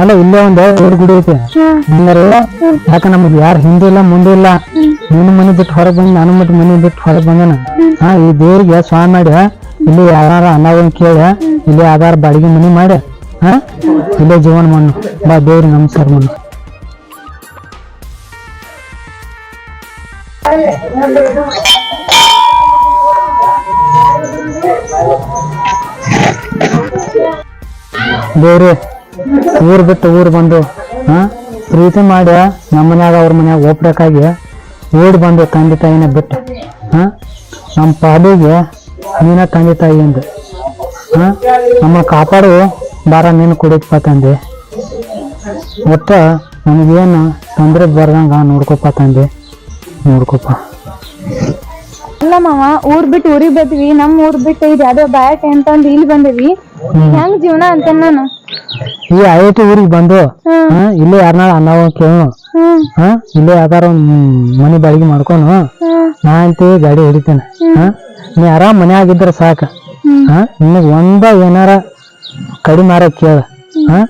ಅಲ್ಲ, ಇಲ್ಲೇ ಒಂದು ಎರಡು ಗುಡಿ ಐತೆ. ಯಾಕ ನಮ್ಗೆ ಯಾರು ಹಿಂದೆ ಇಲ್ಲ, ಮುಂದೆ ಇಲ್ಲ? ನಿನ್ನ ಮನೆ ಬಿಟ್ಟು ಹೊರಗೆ ಬಂದು, ನಾನು ಮತ್ತೆ ಮನೆ ಬಿಟ್ಟು ಹೊರಗೆ ಬಂದನ? ಹಾ, ಈ ದೇವ್ರಿಗೆ ಸ್ವಾಮಿ ಮಾಡಿ ಇಲ್ಲಿ ಯಾರ ಅನ್ನವನ್ ಕೇಳಿ ಇಲ್ಲಿ ಯಾವ್ದಾರು ಬಾಡಿಗೆ ಮನೆ ಮಾಡಿ ಹಾ? ಇಲ್ಲೇ ಜೀವನ ಮಣ್ಣು ಬಾ ದೇವ್ರಿಗೆ ನಮಸ್ಕಾರ ಮಣ್ಣು ದೇವ್ರಿ ಊರು ಬಿಟ್ಟು ಊರು ಬಂದು, ಹಾ? ಪ್ರೀತಿ ಮಾಡಿ ನಮ್ಮ ಮನ್ಯಾಗ ಅವ್ರ ಮನ್ಯಾಗ ಒಪ್ಬೇಕಾಗಿ ಓಡಿ ಬಂದು ತಂದೆ ತಾಯಿನ ಬಿಟ್ಟು, ಹಾ? ನಮ್ಮ ಪಾಲಿಗೆ ನೀನ ತಂದೆ ತಾಯಿ ಎಂದು, ಹಾ? ನಮ್ಮ ಕಾಪಾಡು, ಬಾರ ನೀನು ಕುಡಿಯಪ್ಪ ತಂದೆ. ಒಟ್ಟ ನಮಗೇನು ತೊಂದರೆ ಬರ್ದಂಗ ನೋಡ್ಕೊಪ್ಪ ತಂದೆ, ನೋಡ್ಕೊಪ್ಪ. ಅಲ್ಲ ಮಾವ, ಊರ್ ಬಿಟ್ಟು ಊರಿಗೆ ಬಂದ್ವಿ, ನಮ್ಮ ಊರ್ ಬಿಟ್ಟು ಇದು ಯಾವ್ದೋ ಬ್ಯಾಟ್ ಅಂತಂದು ಇಲ್ಲಿ ಬಂದಿವಿ. ಹೆಂಗ್ ಜೀವನ ಅಂತ ನಾನು? ಈ ಐ ಐ ಟಿ ಊರಿಗೆ ಬಂದು ಹ್ಮ್ ಹಾ ಇಲ್ಲೇ ಯಾರನ್ನ ಅನ್ನವ ಕೇಳು. ಹ್ಮ್ ಹಾ ಇಲ್ಲೇ ಯಾವ್ದಾರ ಒಂದ್ ಮನೆ ಬಾಡಿಗೆ ಮಾಡ್ಕೊಂಡು ನಾ ಅಂತ ಗಾಡಿ ಹಿಡಿತೇನೆ. ಹಾ ನೀ ಆರಾಮ್ ಮನ್ಯಾಗ ಇದ್ರ ಸಾಕ. ಹ್ಮ್. ಹಾ ನಿನಗ್ ಒಂದ ಏನಾರ ಕಡಿಮೆ ಮಾರ ಕೇಳ. ಹಾ.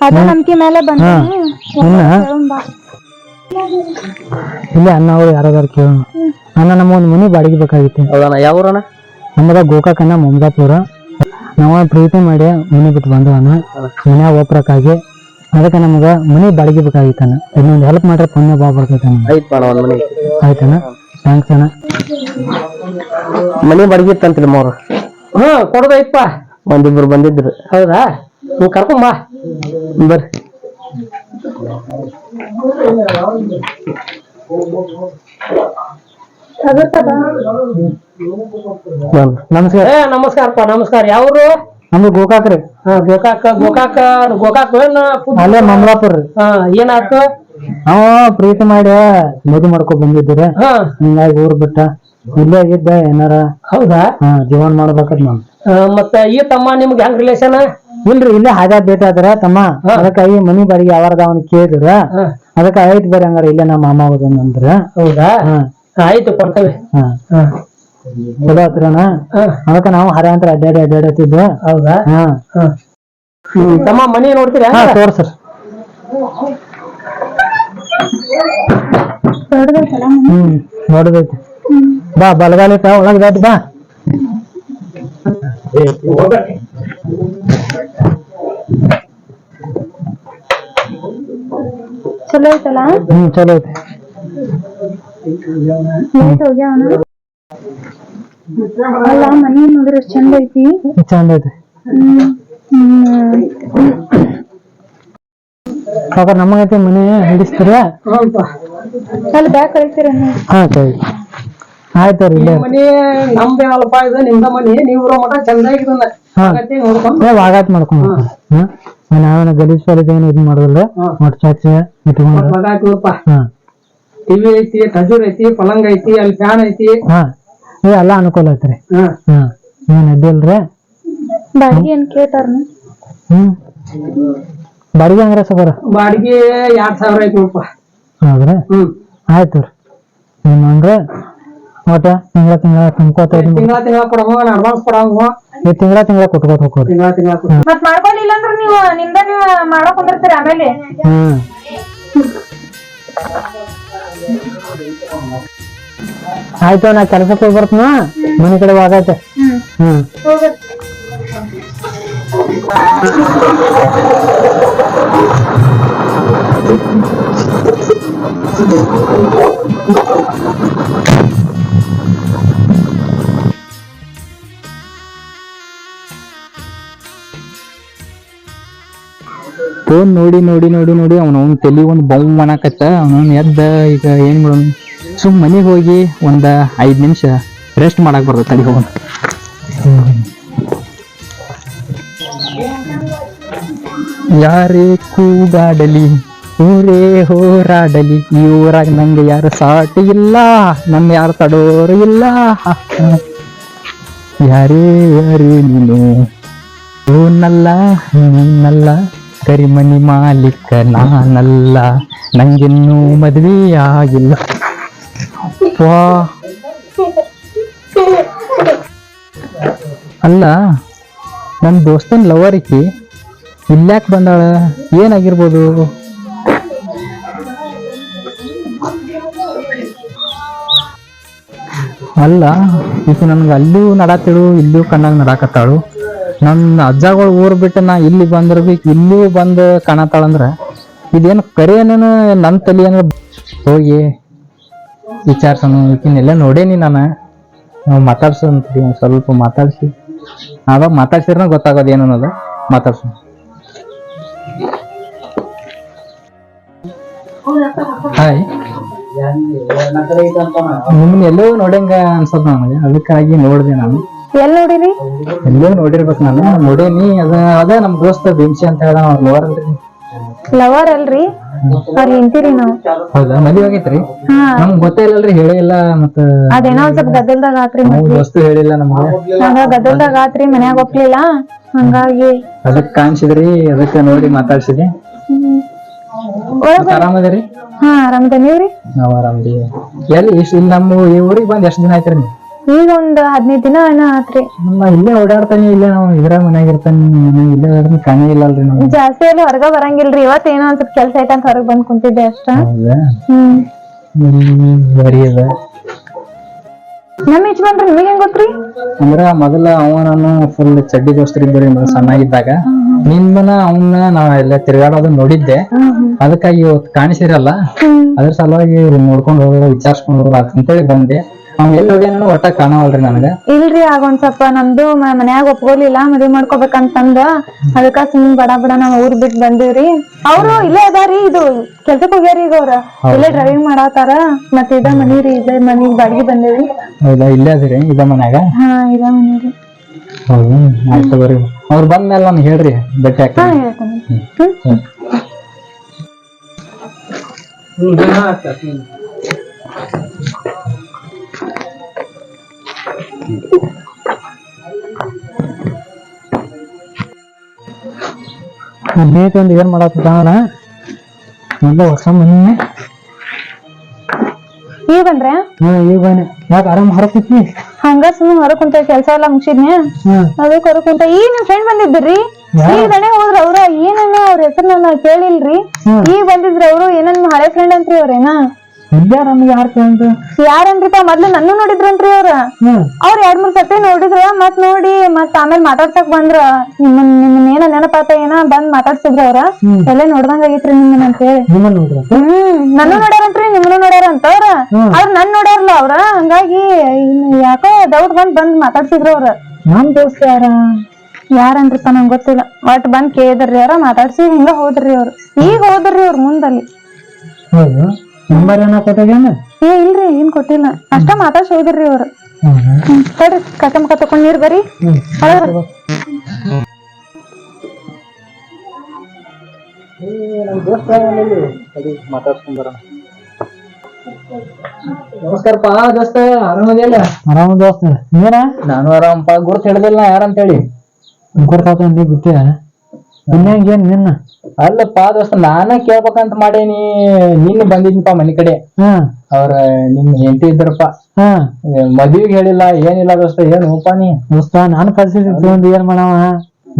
ಅದ ನಂಬಿಕೆ ಮೇಲೆ ಬಂದ ಹಾ. ಇನ್ನ? ಇಲ್ಲೇ ಅನ್ನ ಅವ್ರು ಯಾರಾದ್ರು ಕೇಳೋಣ. ಅನ್ನ ನಮ್ಮ ಒಂದ್ ಮನಿ ಬಾಡಿಗೆ ಬೇಕಾಗಿತ್ತು. ಹೌದಣ್ಣ ಯಾವ ಊರಣ್ಣ? ನಮ್ಮದ ಗೋಕಾಕನ್ನ ಮಮದಾಪುರ. ನಾವ ಪ್ರೀತಿ ಮಾಡಿ ಮನೆ ಬಿಟ್ಟು ಬಂದವನ ಮನ್ಯಾಗ ಒಪ್ರಕ್ಕಾಗಿ ಅದಕ್ಕೆ ನಮಗ ಮನಿ ಬಾಡಿಗೆ ಬೇಕಾಗಿತ್ತಣ್ಣ ಇನ್ನೊಂದು ಹೆಲ್ಪ್ ಮಾಡ್ರೆ ಪುಣ್ಯ ಬಾ ಮನಿ ಆಯ್ತಣ್ಣ ಥ್ಯಾಂಕ್ಸ್ ಅಣ್ಣ. ಮನಿ ಬಾಡಿಗೆ ಇತ್ತಂತಿಲ್ಲ ಮೂರು ಹಾ ಕೊಡೋದೈತಪ್ಪ ಒಂದಿಬ್ರು ಬಂದಿದ್ರು. ಹೌದಾ? ನೀವು ಕರ್ಕೊಂಬ ಬರ್ರಿ. ನಮಸ್ಕಾರ. ಏ ನಮಸ್ಕಾರಪ್ಪ ನಮಸ್ಕಾರ. ಯಾವ್ರು? ನಮ್ದು ಗೋಕಾಕ್ ರೀ. ಹಾ, ಗೋಕಾಕ ಗೋಕಾಕ ಗೋಕಾಕ್ ಏನ್ ಅಲ್ಲೇ ಮಮಲಾಪುರ ರೀ. ಹಾ ಏನಾಯ್ತು? ಅವ ಪ್ರೀತಿ ಮಾಡಿ ಮದುವೆ ಮಾಡ್ಕೊ ಬಂದಿದ್ದೀರ ಹಾ. ಹಿಂಗಾಗಿ ಊರ್ ಬಿಟ್ಟ. ಇಲ್ಲೇ ಇದ್ದ ಏನಾರ? ಹೌದಾ? ಹಾ ಜೀವನ ಮಾಡ್ಬೇಕದ್ ನಮ್ ಆ, ಮತ್ತ ಈ ತಮ್ಮ ನಿಮ್ಗೆ ಹೆಂಗ್ ರಿಲೇಷನ್ ಇಲ್ರಿ ಇಲ್ಲೇ ಹಾಜಾ ಭೇಟಿ ಆದ್ರ ತಮ್ಮ. ಈ ಮನಿ ಬಾಡಿಗೆ ಯಾವಾರದ ಅವನ್ ಕೇಳಿದ್ರ. ಅದಕ್ಕ ಐತ್ ಬರ್ರಿ ಹಂಗಾರ ಇಲ್ಲೇ ನಮ್ಮ ಮಾಮ ಅಂದ್ರ ಹೌದಾ? ಹಾ. ಆಯ್ತು ಕೊಡ್ತೇವೆ. ಹಾ. ಹಾ. ಚಲೋ ಹತ್ರನ ಹಾ, ಅದಕ್ಕ ನಾವು ಹರ್ಯಾಂತರ ಅಡ್ಡಾಡಿ ಅಡ್ಡಾಡತ್ತಿದ್ವಿ ಹೌದಾ? ಹಾ. ಹಾ. ಹ್ಮ್, ತಮ್ಮ ಮನಿ ನೋಡ್ತೀರಾ? ಹಾ ತೋರ್ಸ್ರಿ ಹ್ಮ್ ನೋಡ್ದೈತಿ ಬಾ ಬಲಗಾಲಿಟ್ಟ ಒಳಗ್ ದಾಟಿ ಬಾ. ಚಲೋ ಐತಲ್ಲ? ಹ್ಮ್ ಚಲೋ ಐತಿ. ನೈಟ್ ಹೋಗ್ಯಾವನ ಅಲ್ಲ ಮನಿ ಎಷ್ಟ್ ಚಂದ ಐತಿ. ಚಂದ ಐತಿ. ನಮಗೈತೆ ಮನೆ ಹಿಡಿಸ್ತೀರ? ಅಲ್ಲಿ ಬ್ಯಾಗ್ ಕಳಿಸ್ತೀರ ಹಾ ಸರಿ ಆಯ್ತು ರೀ ಮನಿ ನಮ್ದೇ ಅಲ್ಪ ಇದು ನಿಮ್ದ ಮನೆ ನೀವು ಮಠ ವಾಗಾತ್ ಮಾಡ್ಕೊಂಡು ನಾವೇನ ಗಲೀಜ್ ಪಾಲೀಜ್ ಏನು ಇದು ಮಾಡೋದಿಲ್ಲ? ಒಟ್ಟು ಚಾಚಿ ಇಟ್ಕೊಂಡು. ಟಿವಿ ಐತಿ ಖಜೂರ್ ಐತಿ ಪಲಂಗ್ ಐತಿ ಅಲ್ಲಿ ಫ್ಯಾನ್ ಐತಿ. ಹಾ ಏ ಎಲ್ಲ ಅನುಕೂಲ ಐತ್ರಿ. ಹಾ. ಹಾ ಏನ್ ಅಡ್ಡಿಲ್ರಿ ಬಾಡಿಗೆ ಏನ್ ಕೇಳ್ತಾರ ಹ್ಮ್. ಬಾಡಿಗೆ ಹಂಗ್ರ ಸಬರ ಬಾಡಿಗೆ ಎರಡ್ ಸಾವಿರ ಐತಿ ರೂಪ ಹೌದ್ರಿ? ಹ್ಮ್. ಆಯ್ತು ರೀ ಅಂದ್ರೆ ಒಟ್ಟ ತಿಂಗಳ ತಿಂಗಳ ತುಂಬ್ಕೋತ ತಿಂಗಳ ತಿಂಗಳ ಕೊಡವ ಅಡ್ವಾನ್ಸ್ ಈ ತಿಂಗಳ ತಿಂಗಳ ಕೊಟ್ಕೋತ ಹೋಗ್ರಿ. ತಿಂಗಳ ತಿಂಗಳ ಮತ್ ಮಾಡ್ಕೊಂಡಿಲ್ಲ ಅಂದ್ರೆ ನೀವು ನಿಮ್ದ ನೀವು ಮಾಡಕ್ ಕುಂದಿರ್ತೀರಿ ಆಮೇಲೆ. ಹ್ಮ್. ಆಯ್ತು ನಾ ಕೆಲ್ಸಕ್ಕೆ ಹೋಗಿ ಬರ್ತನ ಮನೆ ಕಡೆ ವಾಗೈತೆ ಹ್ಮ್ ಹ್ಮ್. ನೋಡಿ ನೋಡಿ ನೋಡಿ ನೋಡಿ, ಅವ್ನು ಅವ್ನ ತಲಿ ಒಂದು ಬೌ ಮಾಡಾಕತ್ತ. ಅವನ ಎದ್ದ, ಈಗ ಏನ್ ಮಾಡೋನು? ಸುಮ್ ಮನೆಗೆ ಹೋಗಿ ಒಂದ ಐದ್ ನಿಮಿಷ ರೆಸ್ಟ್ ಮಾಡಕ್ ಬರ್ತದೆ ತಲೆ ಹೋಗೋಣ. ಯಾರೇ ಕೂಗಾಡಲಿ, ಊರೇ ಹೋರಾಡಲಿ, ಈ ಊರಾಗ ನಂಗೆ ಯಾರು ಸಾಟಿ ಇಲ್ಲ ನನ್ನ ಯಾರು ತಡೋರು ಇಲ್ಲ. ಯಾರೇ ಯಾರೇ ನೀನು? ಓನಲ್ಲ ನೀನಲ್ಲ ಕರಿಮನಿ ಮಾಲೀಕ ನಾನಲ್ಲ, ನಂಗಿನ್ನೂ ಮದುವೆ ಆಗಿಲ್ಲ ವಾ. ಅಲ್ಲ ನನ್ನ ದೋಸ್ತನ ಲವರಿಕಿ ಈಕಿ ಇಲ್ಯಾಕ್ ಬಂದಾಳ? ಏನಾಗಿರ್ಬೋದು? ಅಲ್ಲ ಇದು ನನಗೆ ಅಲ್ಲೂ ನಡಾತಿಳು, ಇಲ್ಲೂ ಕಣ್ಣಾಗ ನಡಾಕತ್ತಾಳು. ನನ್ನ ಅಜ್ಜಗಳು ಊರ್ ಬಿಟ್ಟು ನಾ ಇಲ್ಲಿ ಬಂದ್ರ ಬಿ ಇಲ್ಲೂ ಬಂದು ಕಾಣತಾಳಂದ್ರ ಇದೇನು ಕರೆ ಏನೇನು ನನ್ನ ತಲೆ ಅಂದ್ರೆ ಹೋಗಿ ವಿಚಾರ್ಸೋಣ ಈಕಿನೆಲ್ಲ ನೋಡೇನಿ ನಾನು. ನಾವು ಅಂತೀವಿ ಸ್ವಲ್ಪ ಮಾತಾಡ್ಸಿ. ಅವಾಗ ಮಾತಾಡ್ಸಿದ್ರೆ ಗೊತ್ತಾಗೋದು ಏನು ಅನ್ನೋದು ಮಾತಾಡ್ಸು ಹಾಯ್. ನಿಮ್ಮನ್ನ ಎಲ್ಲೋ ನೋಡಂಗ ಅನ್ಸದ್ ನನಗೆ, ಅದಕ್ಕಾಗಿ ನೋಡಿದೆ ನಾನು. ಎಲ್ ನೋಡಿರಿ? ಎಲ್ಲೋ ನೋಡಿರ್ಬೇಕು ನಾನು. ನೋಡೇನಿ. ಅದ ಅದ ನಮ್ ದೋಸ್ತ ಭೀಮ್ಸಿ ಅಂತ ಹೇಳ ಲವರ್ ಅಲ್ರಿ. ಲವರ್ ಅಲ್ರಿ? ಅವ್ರ ಹೆಂಡತಿರಿ ನಾವು. ಹೌದಾ? ಮದ್ವೆ ಆಗೈತ್ರಿ? ಹಾ. ನಮ್ಗ್ ಗೊತ್ತೇ ಇಲ್ಲಲ್ರಿ ಹೇಳೇ ಇಲ್ಲ ಮತ್ತ ಅದೇನೋ ಒಂದ್ ಸ್ವಲ್ಪ ಗದ್ದಲ್ದಾಗ ಆತ್ರಿ ನಾವು ದೋಸ್ತು ಹೇಳಿಲ್ಲ ನಮ್ಗೆ. ಹಂಗ ಗದ್ದಲ್ದಾಗ ಆತ್ರಿ ಮನ್ಯಾಗ ಒಪ್ಲಿಲ್ಲ. ಹಂಗಾಗಿ ಅದಕ್ ಕಾಣಿಸಿದ್ರಿ ಅದಕ್ಕ ನೋಡಿ ಮಾತಾಡ್ಸಿದ್ರಿ. ಒಳಗ್ ಮತ್ತ್ ಹಾ ಆರಾಮದ ನೀವ್ರಿ? ನಾವ್ ಆರಾಮದಿ ಎಲ್ಲಿ ಇಷ್ಟ ಇಲ್ಲಿ ನಮ್ಮ ಈ ಊರಿಗೆ ಬಂದ್ ಎಷ್ಟ್ ದಿನ ಆಯ್ತ್ರಿ ನೀವು? ಈಗ ಒಂದ್ ಹದಿನೈದ್ ದಿನ ಏನೋ ಆತ್ರಿ. ನಮ್ಮ ಇಲ್ಲೇ ಓಡಾಡ್ತಾನೆ ಇಲ್ಲೇ ನಾವು ಇದ್ರ ಮನ್ಯಾಗ ಇರ್ತಾನೆ ಇಲ್ಲ ಇಲ್ಲೇ ಓಡಾಡ್ತಾನೆ ಕಾಣೇ ಇಲ್ಲ ಅಲ್ರಿ ನಾವು. ಜಾಸ್ತಿ ಅಲ್ಲಿ ಹೊರಗ ಬರಂಗಿಲ್ರಿ ಇವತ್ ಏನೋ ಒಂದ್ ಸ್ವಲ್ಪ ಕೆಲ್ಸ ಅಂತ ಹೊರಗ್ ಬಂದ್ ಕುಂತಿದ್ದೆ ಅಷ್ಟ. ಹೌದಾ? ಹ್ಮ್. ಹ್ಮ್ ಬರೀ ಅದ. ನಮ್ ಈಚ್ ಬಂದ್ರಿ ನಿಮಗ್ ಹೆಂಗ್ ಗೊತ್ತ್ರಿ? ಅಂದ್ರ ಮೊದಲ ಅವ ನಾನು ಫುಲ್ ಚಡ್ಡಿ ದೋಸ್ತರು ಇದ್ರಿ ಸಣ್ಣಾಗಿದ್ದಾಗ. ನಿಮ್ಮನ ಅವನ್ನ ನಾ ಎಲ್ಲ ತಿರ್ಗಾಡೋದು ನೋಡಿದ್ದೆ. ಅದಕ್ಕಾಗಿ ಇವತ್ತು ಕಾಣಿಸಿರಲ್ಲ. ಅದ್ರ ಸಲುವಾಗಿ ನೋಡ್ಕೊಂಡು ಹೋಗೋದು ವಿಚಾರಿಸ್ಕೊಂಡು ಹೋಗೋದು ಅಂತೇಳಿ ಬಂದೆ. ಅವ್ನ್ ಎಲ್ಲಿ ಹೋಗ್ಯಾನ ಒಟ್ಟ ಕಾಣವಲ್ರಿ ನನಗ ಇಲ್ರಿ ಆಗ ಒಂದ್ ಸ್ವಲ್ಪ ನಮ್ದು ಮ- ಮನ್ಯಾಗ ಒಪ್ಕೊಲಿಲ್ಲ ಮದ್ವಿ ಮಾಡ್ಕೋಬೇಕಂತಂದ ಅದಕ್ಕ ಸುಮ್ ಬಡ ಬಡ ನಾವ್ ಊರ್ ಬಿಟ್ಟು ಬಂದಿವ್ರಿ ಅವ್ರು ಇಲ್ಲೇ ಅದಾರಿ ಇದು ಕೆಲ್ಸಕ್ ಹೋಗ್ಯಾರಿ ಈಗ ಅವ್ರ ಇಲ್ಲೇ ಡ್ರೈವಿಂಗ್ ಮಾಡಾತಾರ ಮತ್ ಇದ ಮನಿ ರೀ ಇದ ಮನಿಗ್ ಬಾಡಿಗೆ ಬಂದೇವಿ ಹೌದಾ ಇಲ್ಲೇ ಅದಿರಿ ಇದ ಮನ್ಯಾಗ ಹಾ ಇದ ಮನಿ ರೀ ಹೌದು ಆಯ್ತು ಬರ್ರಿ ಅವ್ರು ಬಂದ್ಮೇಲೆ ನಾನು ಹೇಳ್ರಿ ಭೇಟಿ ಹಾ ಹಾಕಿ ಹೇಳ್ತೇನೆ ಹ್ಮ್ ಹ್ಮ್ ಹದಿನೈದು ಏನ್ ಮಾಡತ್ತಾನ ಮೊದ್ಲು ಹೊಸ ಮನೆ ಈಗ ಬಂದ್ರೆ? ಹ್ಮ್ ಈಗ ಬನ್ನಿ ಯಾಕೆ ಆರಾಮ್ ಹೊರಕೈತಿ ಹಂಗ ಸುಮ್ಮನೆ ಹೊರಗ್ ಕುಂತ ಕೆಲ್ಸ ಎಲ್ಲಾ ಮುಗಿಸಿದ್ನಿ? ಅದಕ್ಕೆ ಹೊರಗ್ ಕುಂತ ಈಗ ನಿಮ್ ಫ್ರೆಂಡ್ ಬಂದಿದ್ರಿ ಈಗ ದಣೆ ಹೋದ್ರ ಅವ್ರ ಏನನ್ನ ಅವ್ರ ಹೆಸರು ನಾನು ಕೇಳಿಲ್ರಿ. ಈಗ ಬಂದಿದ್ರ ಅವ್ರು ಏನನ್ನ ಹಳೆ ಫ್ರೆಂಡ್ ಅಂತ್ರಿ ಅವ್ರೇನಾ? ಇಲ್ಲೇ ನಮ್ಗೆ ಯಾರು ಕೇಳ್ದು? ಯಾರನ್ರಿಪ್ಪ ಮೊದ್ಲು ನನ್ನೂ ನೋಡಿದ್ರಂತ್ರಿ ಅವ್ರ. ಹ್ಮ್. ಅವ್ರ ಎರಡ್ ಮೂರ್ ಸತಿ ನೋಡಿದ್ರ ಮತ್ ನೋಡಿ ಮತ್ ಆಮೇಲೆ ಮಾತಾಡ್ಸಕ್ ಬಂದ್ರ. ನಿಮ್ಮ ನಿಮ್ಮನ್ ಏನ ನೆನಪಾತ ಏನ ಬಂದ್ ಮಾತಾಡ್ಸಿದ್ರ ಅವ್ರ. ಹ್ಮ್. ಎಲ್ಲ ನೋಡ್ದಂಗ ಆಗೈತ್ರಿ ನಿಮ್ಮನ್ ಅಂತ ಹೇಳಿ. ನಿಮ್ಮ ನೋಡ್ರ ಹ್ಮ್. ನನ್ನೂ ನೋಡ್ಯಾರಂತ್ರಿ ನಿಮ್ಮನ್ನು ನೋಡ್ಯಾರಂತ ಅವ್ರ. ಹ್ಮ್. ಅವ್ರ ನನ್ ನೋಡ್ಯಾರಲ್ಲ ಅವ್ರ. ಹಂಗಾಗಿ ಇನ್ನು ಯಾಕೋ ಡೌಟ್ ಬಂದ್ ಬಂದ್ ಮಾತಾಡ್ಸಿದ್ರ ಅವ್ರ. ನಮ್ ದೋಸ್ತ ಯಾರ? ಯಾರನ್ರಿಪ ನಂಗ್ ಗೊತ್ತಿಲ್ಲ. ಒಟ್ ಬಂದ್ ಕೇಳಿದ್ರಿ ಅವ್ರ ಮಾತಾಡ್ಸಿ ಹಿಂಗ ಹೋದ್ರಿ ಅವ್ರು. ಈಗ ಹೋದ್ರಿ ಅವ್ರ ಮುಂದಲ್ಲಿ. ಹೌದು? ನಂಬರ್ ಏನ ಕೊಟ್ಟಿದ್ದೇನೆ? ಏ ಇಲ್ರಿ ಏನ್ ಕೊಟ್ಟಿಲ್ಲ. ಅಷ್ಟ ಮಾತಾಡ್ಸಿ ಹೋದ್ರಿ ಅವ್ರು. ಹ್ಮ್ ತಡ್ರಿ ಕಸ ಮುಖ ತಕೊಂಡ್ ನೀರ್ ಬರ್ರಿ ಹ್ಮ್. ಒಳಗ್ರಿ. ನಮಸ್ಕಾರಪ್ಪ ದೋಸ್ತ ಆರಾಮ ಆರಾಮ ದೋಸ್ತ ನೀನ? ನಾನು ಆರಾಮಪ್ಪ ಗುರ್ತ್ ಹಿಡ್ದಿಲ್ಲ ಯಾರಂತೇಳಿ? ಗುರ್ತಾತ ನೀ ಬಿಟ್ಟೆ ಇನ್ನೇನ್ ಏನ್ ನಿನ್ನ ಅಲ್ಲಪ್ಪ ದೋಸ್ತ ನಾನ ಕೇಳ್ಬೇಕಂತ ಮಾಡೇನಿ. ನಿನ್ನ ಬಂದಿದ್ನಪ್ಪ ಮನಿ ಕಡೆ. ಹ್ಮ್ ಅವ್ರ ನಿಮ್ ಹೆಂಡತಿ ಇದ್ರಪ್ಪ. ಹ್ಮ್ ಮದ್ವಿಗ್ ಹೇಳಿಲ್ಲ ಏನಿಲ್ಲ ದೋಸ್ತ ಏನ್ ಹೋಪ ನೀ? ದೋಸ್ತ ನಾನು ಕಳ್ಸಿದ್ದೀನಿ ತಗೊಂಡ್ ಏನ್ ಮಾಡವ?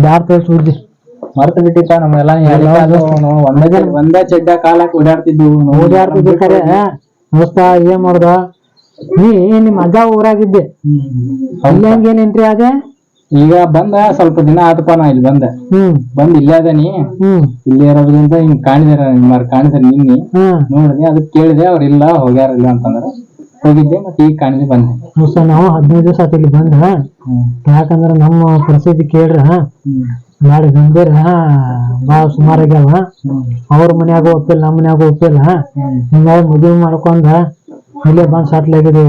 ಬ್ಯಾಡ್ ತೋರ್ಸ್ ಹುಡ್ದಿ ಮರ್ತ ಬಿಟ್ಟಿಪ್ಪ ನಮ್ಮೆಲ್ಲ? ಒಂದೇ ಒಂದೇ ಚಡ್ಡ ಕಾಲಕ್ಕೆ ಓಡಾಡ್ತಿದ್ವು ಓಡಾಡ್ತಿದ್ದು ಕರೆ ದೋಸ್ತ ಏನ್ ಮಾಡ್ದ? ನೀ ನಿಮ್ ಅಜ್ಜ ಊರಾಗಿದ್ದೆ. ಅಲ್ಲಿ ಹಂಗೇನ್ ಏನ್ ಎಂಟ್ರಿ ಆದೆ? ಈಗ ಬಂದ ಸ್ವಲ್ಪ ದಿನ ಆತಪ್ಪ ನಾ ಇಲ್ಲಿ ಬಂದ. ಹ್ಮ್. ಬಂದ್ ಇಲ್ಲೇ ಅದನಿ ಹ್ಮ್. ಇಲ್ಲೇ ಇರೋದ್ರಿಂದ ಹಿಂಗ್ ಕಾಣಿದಾರ ಮಾರ್ ಕಾಣಿದಾರ ನಿನ್ನಿ. ನೋಡಿದೆ ಅದಕ್ಕೆ ಕೇಳಿದೆ ಅವ್ರ ಇಲ್ಲ ಹೋಗ್ಯಾರ ಇಲ್ಲ ಅಂತಂದ್ರ. ಹೋಗಿದ್ದೆ ಮತ್ತೆ ಈಗ ಕಾಣಿದೆ ಬಂದೆ. ಸರ್ ನಾವು ಹದಿನೈದು ದಿವಸ ಆತ ಇಲ್ಲಿ ಬಂದ ಯಾಕಂದ್ರ ನಮ್ಮ ಪರಿಸ್ಥಿತಿ ಕೇಳ್ರ. ನಾಳೆ ಗಂಭೀರ ಬಾಳ ಸುಮಾರಾಗ್ಯಾವ. ಅವ್ರ ಮನ್ಯಾಗ ಒಪ್ಪಿಲ್ಲ ನಮ್ಮ ಮನ್ಯಾಗ ಒಪ್ಪಿಲ್ಲ. ಹಿಂಗಾಗಿ ಮದುವೆ ಮಾಡ್ಕೊಂಡ ಇಲ್ಲೇ ಬಂದ್ ಸಾಟ್ಲಾಗಿದೆ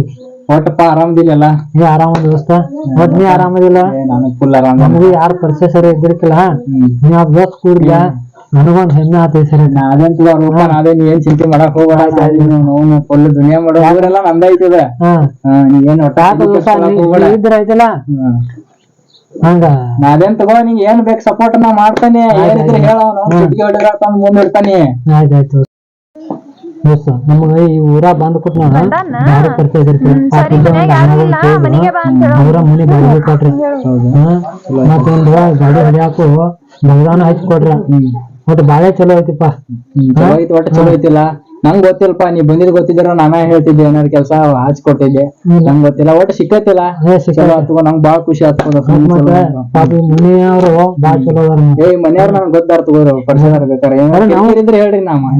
ಒಟ್ಟಪ್ಪ ಆರಾಮದಿಲ್ಲ ನೀ ಆರಾಮ ದೋಸ್ತ. ಒಟ್ ನೀ ಆರಾಮದಿಲ್ಲ ನಾನು ಫುಲ್ ಆರಾಮ ನಮಗೂ ಯಾರು ಪರಿಚಯ ಸರಿ ಇದ್ದಿರ್ಕಿಲ್ಲ ನೀ ಆ ದೋಸ್ತ ಕೂಡ್ಲ ನನಗೊಂದ್ ಹೆಮ್ಮೆ ಆತೈತಿ ಸರಿ. ಅದಂತೂ ರೂಪ ನಾವೇ ನೀ ಏನ್ ಚಿಂತೆ ಮಾಡಕ್ ಹೋಗ್ಬೇಡ ನಾವು ಫುಲ್ ದುನಿಯಾ ಮಾಡೋ ಊರೆಲ್ಲ ನಂದ ಐತದ. ಹಾ. ಹಾ, ನೀ ಏನ್ ಒಟ್ಟ ನೀ- ನೀ ಇದ್ರ ಐತಲ್ಲ ಹಂಗ. ನಾ ಅದೇನ್ ತಗೋ ನಿಂಗ್ ಏನ್ ಬೇಕ್ ಸಪೋರ್ಟ್ ನಾ ಮಾಡ್ತಾನೆ. ಏನಿದ್ರೆ ಹೇಳ ಅವ್ನು ಸಿಟಿಗೆ ಹೊಡಿರಾಕ ಮುಂದೆ ಇರ್ತಾನೆ ಆಯ್ತಾಯ್ತು ಎಸ್ ನಮಗ ಈ ಊರ ಬಂದ್ ಬಂದಾನ? ಯಾರು ಪರಿಚಯ ಇದ್ರಿ ಅವರ ಮನೆ ಬಾಡಿಗೆ ಕೊಟ್ರಿ ಮತ್ತೊಂದು ಗಾಡಿ ಹೊಡಿಯಾಕು ಬಗದಾನ ಹಚ್ಚಿ ಕೊಡ್ರಿ. ಒಟ್ಟು ಬಾಳೆ ಚಲೋ ಐತಿಪ್ಪ. ಚಲೋ ಐತಿ ಒಟ್ಟ ಚಲೋ ಐತಿಲ್ಲ? ನಂಗ್ ಗೊತ್ತಿಲ್ಲಪ್ಪ ನೀ ಬಂದಿದ್ ಗೊತ್ತಿದ್ರ ನಾನ ಹೇಳ್ತಿದ್ದೆ ಏನಾರ ಕೆಲಸ ಹಾಚ್ ಕೊಟ್ಟಿದ್ದೆ ನಂಗ್ ಗೊತ್ತಿಲ್ಲ ಒಟ್ಟು ಸಿಕ್ಕತ್ತಿಲ್ಲ. ಚಲೋ ಆತ್ಗೋ ನಂಗ್ ಬಾಳ ಖುಷಿ ಪಾಪ ಮನೆಯವರು ಬಾಳ ಚಲೋ ಏ ಮನ್ಯಾರ ನಂಗ್ ಗೊತ್ತಾರ ತಗೋರು ಪರಿಚಯ ಬೇಕಾರೆ. ಏನಾರ ಇದ್ರೆ ಹೇಳ್ರಿ ನಮ್ಮ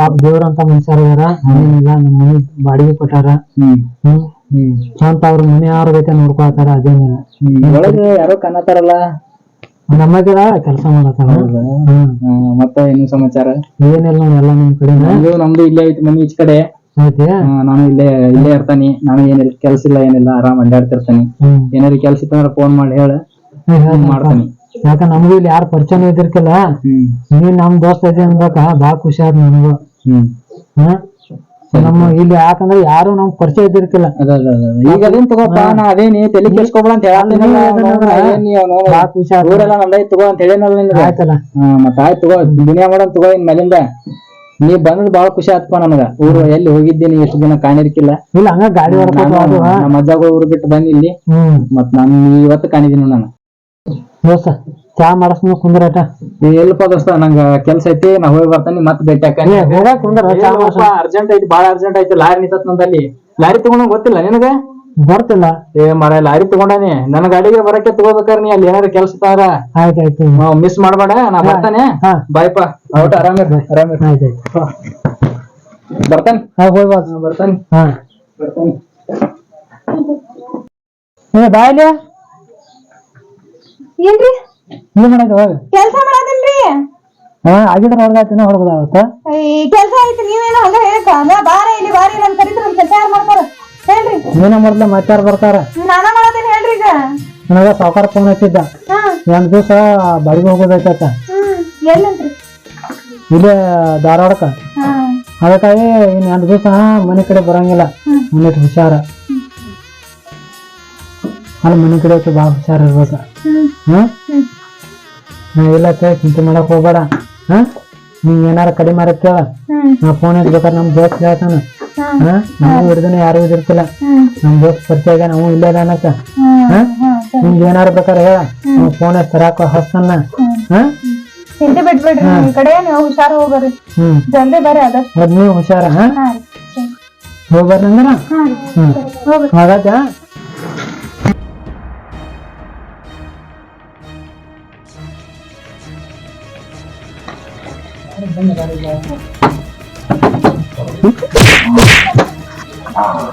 ಪಾಪ ದೇವ್ರಂತ ಮನುಷ್ಯರ ಅದಾರ ಏನಿಲ್ಲ ನಮ್ಮ ಮನೆ ಬಾಡಿಗೆ ಕೊಟ್ಟಾರ. ಹ್ಮ್. ಸ್ವಂತ ಅವ್ರ ಮನೆ ಅವ್ರ ನೋಡ್ಕೊಳ್ತಾರ ಅದೇನಿಲ್ಲ. ಒಳಗ ಯಾರೋ ಕನ್ನತಾರಲ್ಲ ನಮ್ಮಗಿರ ಕೆಲಸ ಹ್ಮ್, ಮತ್ತ ಏನು ಸಮಾಚಾರ? ಏನಿಲ್ಲ ಎಲ್ಲ ನಿಮ್ ಕಡೆ ನಮ್ದು ನಮ್ದು ಇಲ್ಲೇ ಐತಿ ಮನಿ ಈಚ ಕಡೆ. ಐತಿ ನಾನು ಇಲ್ಲೇ ಇಲ್ಲೇ ಇರ್ತಾನಿ. ನಾನು ಏನಿಲ್ಲ ಕೆಲ್ಸ ಇಲ್ಲ ಏನಿಲ್ಲ ಆರಾಮ್ ಅಡ್ಡಾಡ್ತಿರ್ತಾನಿ. ಏನಾರ ಕೆಲ್ಸ ಇತ್ತಂದ್ರ ಫೋನ್ ಮಾಡಿ ಹೇಳ. ಮಾಡ್ತಾನಿ. ಯಾಕ ನಮಗೂ ಇಲ್ಲಿ ಯಾರು ಪರಿಚಯ ಇದ್ದಿರ್ಕಿಲ್ಲ. ಹ್ಮ್. ನೀನ್ ನಮ್ ದೋಸ್ತ ಇದೆ ಅನ್ಬೇಕ ಬಾಳ ಖುಷಿ ಆದ್ ನಮಗೂ ಹ್ಮ್. ಹ್ಮ್ ನಮ್ಮ ಇಲ್ಲಿ ಯಾಕಂದ್ರೆ ಯಾರು ನಮ್ ಪರಿಚಯ ಇದ್ದಿರ್ತಿಲ್ಲ. ಈಗ ಅದೇನ್ ತಗೋಪ್ಪ? ನಾ ಅದೇನಿ ತಲೆ ಕೆಡ್ಸ್ಕೊಬೇಡ ಅಂತ ಹೇಳತ್ತೀನಲ್ಲ ಅದನ್ನ ಏನ್ ನೀ ಅವ್ನು ಬಾಳ ಖುಷಿ ಆದ್ ಊರೆಲ್ಲ ನಂದೈ ತಗೋ ಅಂತ ಹೇಳೇನಲ್ಲ ನಿನಗೆ ಆಯ್ತಲ್ಲ. ಮತ್ತ ಆಯ್ತು ತಗೋ. ದುನಿಯಾ ಮಾಡೋನ್ ತಗೋ ಇನ್ ಮೇಲಿಂದ. ನೀ ಬಂದ್ ಬಾಳ ಖುಷಿ ಆತ್ಪ ನಮಗ. ಊರು ಎಲ್ಲಿ ಹೋಗಿದ್ದೀನಿ ಎಷ್ಟು ದಿನ ಕಾಣಿರ್ಕಿಲ್ಲ. ಇಲ್ಲ ಹಂಗ ಗಾಡಿ ನಮ್ಮ ಅಜ್ಜಗಳು ಊರು ಬಿಟ್ಟು ಬಂದ್ ಇಲ್ಲಿ. ಹ್ಮ್. ಮತ್ ನಾನು ಇವತ್ತು ಕಾಣಿದೀನಿ ನಾನು. ಚಾ ಮಾಡಸ್ನ ಕುಂದ್ರಟ ಏ, ಎಲ್ಪ ದೋಸ್ತ ನಂಗ ಕೆಲ್ಸ ಐತಿ ನಾ ಹೋಗಿ ಬರ್ತಾನೆ ಮತ್ ಭೇಟಿ ಹಾಕಿ ಕುಂದ್ರ ಅರ್ಜೆಂಟ್ ಐತಿ ಬಾಳ ಅರ್ಜೆಂಟ್ ಐತಿ ಲಾರಿ ನಿಂತತ್ ನಂದಲ್ಲಿ. ಲಾರಿ ತಗೊಂಡ್ ಗೊತ್ತಿಲ್ಲ ನಿನಗ? ಬರ್ತಿಲ್ಲ. ಏ ಮರ ಲಾರಿ ತಗೊಂಡಾನಿ. ನನ್ನ ಗಾಡಿಗೆ ಬರಕ್ಕೆ ತಗೋಬೇಕಾರ ನೀ ಅಲ್ಲಿ ಏನಾರ ಕೆಲ್ಸ ತಾರ ಆಯ್ತಾಯ್ತು ಮಿಸ್ ಮಾಡ್ಬೇಡ ನಾ ಬರ್ತಾನೆ. ಹಾ. ಬಾಯ್ಪ ಔಟ್ ಆರಾಮಿರ್ ಆರಾಮಿರ್ ಆಯ್ತಾಯ್ತು ಬರ್ತಾನೆ? ಹಾ ಹೋಗಿ ಬಾ. ಬರ್ತಾನೆ. ಹಾ. ಬರ್ತಾನೆ. ಏ ಬಾಯ್ಲಿ ಏನ್ರಿ? ಹೋಗ ಕೆಲ್ಸ ಮಾಡದಿಲ್ರಿ. ಹಾ ಆಗಿದ್ರೆ ಹೊರಗೋದಾಗತ್ತ ಈ ಕೆಲಸ ಐತಿ ನೀವೇನ ಹಂಗ ಹೇಳಕ ಬಾರ ಇಲ್ಲಿ ಬಾರಿ ನನ್ ಕರಿದ್ರ ಕೆಲಸ ಯಾರು ಮಾಡ್ತಾರ. ಹೇಳ್ರಿ. ನೀನ ಮೊದ್ಲ ಮತ್ತಾರ ಬರ್ತಾರ. ನಾನ ಮಾಡತೇನೆ ಹೇಳ್ರಿ ಈಗ? ನನಗ ಸಾವುಕಾರ ಫೋನ್ ಹಚ್ಚಿದ್ದ. ಎಂಟ್ ದಿವಸ ಬಾಡಿಗೆ ಹೋಗೋದೈತತ್ತ ಎಲ್ಲಂತ್ರಿ. ಇಲ್ಲೇ ಧಾರವಾಡಕ್ಕ. ಅದಕ್ಕಾಗಿ ಇನ್ ಎಂಟ್ ದಿವಸ ಮನೆ ಕಡೆ ಬರಂಗಿಲ್ಲ. ಮನೆಟ್ ಹುಷಾರ. ಅಲ್ಲಿ ಮನೆ ಕಡೆ ಭಾಳ ಹುಷಾರ್ ಇರ್ಬೇಕ. ಹ್ಮ್. ನಾ ಇಲ್ಲ ಕೇಳಿ ಚಿಂತೆ ಮಾಡಕ್ ಹೋಗ್ಬೇಡ. ಹಾ? ನೀನ್ ಏನಾರ ಕಡಿಮೆ ಮಾಡಕ್ ಕೇಳ. ಹ್ಮ್. ನಾ ಫೋನ್ ಇಡ್ಬೇಕಾರೆ ನಮ್ ದೋಸ್ತ್ ಹೇಳ್ತಾನ. ಹಾ. ನಮಗೂ ಹಿಡ್ದನ ಯಾರು ಇದಿರ್ತಿಲ್ಲ ಹ್ಮ್. ನಮ್ ದೋಸ್ತ್ ಪರಿಚಯ ನಾವು ಇಲ್ಲೇ ಅದ ಹ್ಮ್. ಹಾ? ನಿಮ್ಗೆ ಏನಾರ ಬೇಕಾರ ಹೇಳ. ನಾವು ಫೋನ್ ತರಾಕ ಹಸ್ತನ್ನ ಹಾ? ಚಿಂತೆ ಬಿಟ್ಬಿಡ್ರಿ ನಿಮ್ ಕಡೆ ನೀವು ಹುಷಾರ್ ಹ್ಮ್. ಜಲ್ದಿ ಬರ್ರಿ ಮತ್ ನೀವು ಹುಷಾರ ಹಾ? ಹ್ಮ್. ಹೋಗ್ಬಾರ್ದಂದ್ರ ಹಾ ರೀ. ಹ್ಮ್ ಹೋಗ್ರಿ ಹಾಗಾದ